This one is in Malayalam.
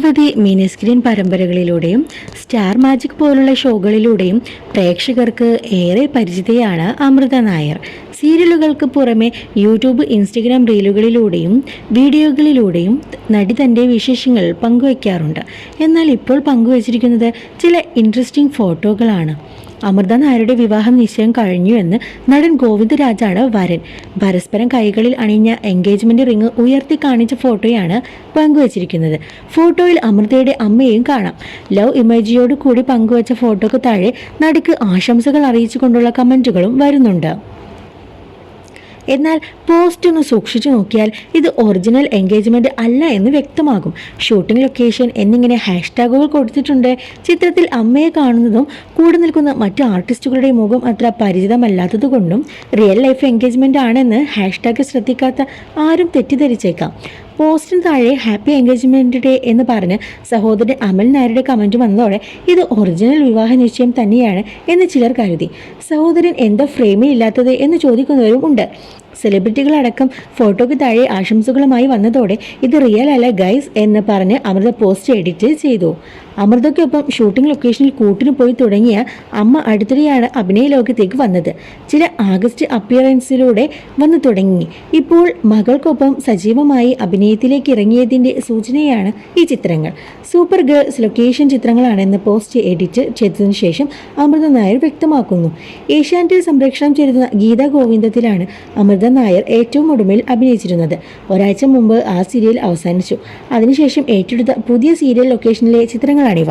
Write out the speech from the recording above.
നിരവധി മിനി സ്ക്രീൻ പരമ്പരകളിലൂടെയും സ്റ്റാർ മാജിക് പോലുള്ള ഷോകളിലൂടെയും പ്രേക്ഷകർക്ക് ഏറെ പരിചിതയാണ് അമൃത നായർ. സീരിയലുകൾക്ക് പുറമെ യൂട്യൂബ് ഇൻസ്റ്റഗ്രാം റീലുകളിലൂടെയും വീഡിയോകളിലൂടെയും നടി തന്റെ വിശേഷങ്ങൾ പങ്കുവയ്ക്കാറുണ്ട്. എന്നാൽ ഇപ്പോൾ പങ്കുവച്ചിരിക്കുന്നത് ചില ഇൻട്രസ്റ്റിംഗ് ഫോട്ടോകളാണ്. അമൃത നായരുടെ വിവാഹം നിശ്ചയം കഴിഞ്ഞു എന്ന് നടൻ ഗോവിന്ദരാജാണ് വരൻ. പരസ്പരം കൈകളിൽ അണിഞ്ഞ എൻഗേജ്മെന്റ് റിംഗ് ഉയർത്തി കാണിച്ച ഫോട്ടോയാണ് പങ്കുവച്ചിരിക്കുന്നത്. ഫോട്ടോയിൽ അമൃതയുടെ അമ്മയെയും കാണാം. ലവ് ഇമേജിയോട് കൂടി പങ്കുവച്ച ഫോട്ടോക്ക് താഴെ നടിക്ക് ആശംസകൾ അറിയിച്ചുകൊണ്ടുള്ള കമന്റുകളും വരുന്നുണ്ട്. എന്നാൽ പോസ്റ്റ് ഒന്ന് സൂക്ഷിച്ചു നോക്കിയാൽ ഇത് ഒറിജിനൽ എൻഗേജ്മെന്റ് അല്ല എന്ന് വ്യക്തമാകും. ഷൂട്ടിംഗ് ലൊക്കേഷൻ എന്നിങ്ങനെ ഹാഷ്ടാഗുകൾ കൊടുത്തിട്ടുണ്ട്. ചിത്രത്തിൽ അമ്മയെ കാണുന്നതും കൂടെ നിൽക്കുന്ന മറ്റു ആർട്ടിസ്റ്റുകളുടെ മുഖം അത്ര പരിചിതമല്ലാത്തതുകൊണ്ടും റിയൽ ലൈഫ് എൻഗേജ്മെന്റ് ആണെന്ന് ഹാഷ്ടാഗ് ശ്രദ്ധിക്കാത്ത ആരും തെറ്റിദ്ധരിച്ചേക്കാം. പോസ്റ്റിന് താഴെ ഹാപ്പി എൻഗേജ്മെന്റ് ഡേ എന്ന് പറഞ്ഞ് സഹോദരൻ അമൽ നായരുടെ കമന്റ് വന്നതോടെ ഇത് ഒറിജിനൽ വിവാഹ നിശ്ചയം തന്നെയാണ് എന്ന് ചിലർ കരുതി. സഹോദരൻ എന്താ ഫ്രെയിമിൽ ഇല്ലാത്തത് എന്ന് ചോദിക്കുന്നവരും ഉണ്ട്. സെലിബ്രിറ്റികളടക്കം ഫോട്ടോയ്ക്ക് താഴെ ആശംസകളുമായി വന്നതോടെ ഇത് റിയൽ അല്ല ഗൈസ് എന്ന് പറഞ്ഞ് അമൃത പോസ്റ്റ് എഡിറ്റ് ചെയ്തു. അമൃതയ്ക്കൊപ്പം ഷൂട്ടിംഗ് ലൊക്കേഷനിൽ കൂട്ടിന് പോയി തുടങ്ങിയ അമ്മ അടുത്തിടെയാണ് അഭിനയ ലോകത്തേക്ക് വന്നത്. ചില ആഗസ്റ്റ് അപ്പിയറൻസിലൂടെ വന്നു തുടങ്ങി. ഇപ്പോൾ മകൾക്കൊപ്പം സജീവമായി അഭിനയത്തിലേക്ക് ഇറങ്ങിയതിന്റെ സൂചനയാണ് ഈ ചിത്രങ്ങൾ. സൂപ്പർ ഗേൾസ് ലൊക്കേഷൻ ചിത്രങ്ങളാണെന്ന് പോസ്റ്റ് എഡിറ്റ് ചെയ്തതിനു ശേഷം അമൃത നായർ വ്യക്തമാക്കുന്നു. ഏഷ്യാനെറ്റിൽ സംപ്രേഷണം ചെയ്തിരുന്ന ഗീതാ ഗോവിന്ദത്തിലാണ് അമൃത നായർ ഏറ്റവും ഒടുമയിൽ അഭിനയിച്ചിരുന്നത്. ഒരാഴ്ച മുമ്പ് ആ സീരിയൽ അവസാനിച്ചു. അതിനുശേഷം ഏറ്റെടുത്ത പുതിയ സീരിയൽ ലൊക്കേഷനിലെ ചിത്രങ്ങളാണിവ.